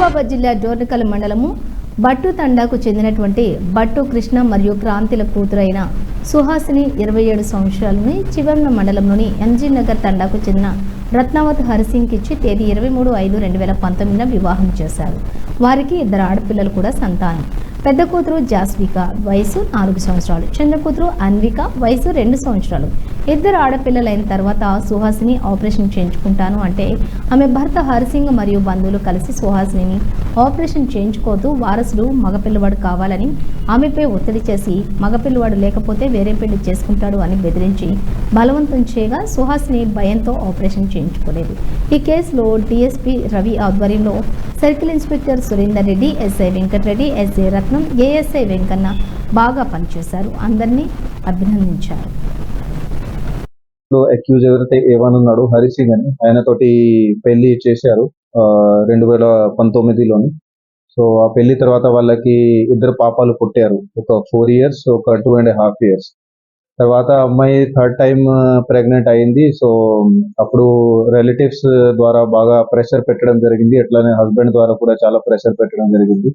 మహబాబాద్ జిల్లా జోర్నకల్ మండలము బట్టు తండాకు చెందినటువంటి బట్టు కృష్ణ మరియు క్రాంతిల కూతురైన సుహాసిని ఇరవై ఏడు సంవత్సరాలని చివర్ణ మండలంలోని ఎంజీ నగర్ తండాకు చెందిన రత్నావత్ హరిసింగ్కి ఇచ్చి తేదీ ఇరవై మూడు ఐదు రెండు వేల పంతొమ్మిదిన వివాహం చేశారు. వారికి ఇద్దరు ఆడపిల్లలు కూడా సంతానం. పెద్ద కూతురు జాస్విక వయసు నాలుగు సంవత్సరాలు. చిన్న కూతురు అన్విక వయసు రెండు సంవత్సరాలు. ఇద్దరు ఆడపిల్లలైన తర్వాత సుహాసిని ఆపరేషన్ చేయించుకుంటాను అంటే ఆమె భర్త హరిసింగ్ మరియు బంధువులు కలిసి సుహాసిని ఆపరేషన్ చేయించుకోతూ వారసుడు మగపిల్లవాడు కావాలని ఆమెపై ఒత్తిడి చేసి మగపిల్లవాడు లేకపోతే వేరే పెళ్ళి చేసుకుంటాడు అని బెదిరించి బలవంతం చేయగా సుహాసిని భయంతో ఆపరేషన్ చేయించుకోలేదు. ఈ కేసులో డిఎస్పీ రవి ఆధ్వర్యంలో circle inspector Surender Reddy SI Venkatareddy SI Ratnam ASI Venkanna బాగా పనిచేశారు. అందరినీ అభినందించారు. లో అక్యూజ్ ఎవరైతే ఏవన్ ఉన్నాడు హరిసింగ్ అని ఆయనతోటి పెళ్ళి చేశారు ఆ, రెండు వేల పంతొమ్మిదిలోని సో ఆ పెళ్ళి తర్వాత వాళ్ళకి ఇద్దరు పాపాలు పుట్టారు. ఒక ఫోర్ ఇయర్స్ ఒక టూ అండ్ హాఫ్ ఇయర్స్ తర్వాత అమ్మాయి థర్డ్ టైం ప్రెగ్నెంట్ అయింది. సో అప్పుడు రిలేటివ్స్ ద్వారా బాగా ప్రెషర్ పెట్టడం జరిగింది. అట్లానే హస్బెండ్ ద్వారా కూడా చాలా ప్రెషర్ పెట్టడం జరిగింది.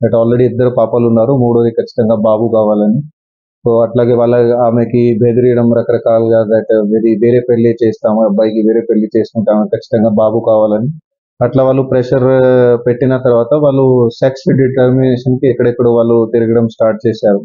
బట్ ఆల్రెడీ ఇద్దరు పాపాలు ఉన్నారు. మూడోది ఖచ్చితంగా బాబు కావాలని. సో అట్లాగే వాళ్ళ ఆమెకి బెదిరియడం రకరకాలుగా దట్ వేరే వేరే పెళ్ళి చేస్తాము అబ్బాయికి వేరే పెళ్ళి చేసుకుంటాము ఖచ్చితంగా బాబు కావాలని. అట్లా వాళ్ళు ప్రెషర్ పెట్టిన తర్వాత వాళ్ళు సెక్స్ డిటర్మినేషన్కి ఎక్కడెక్కడ వాళ్ళు తిరగడం స్టార్ట్ చేశారు.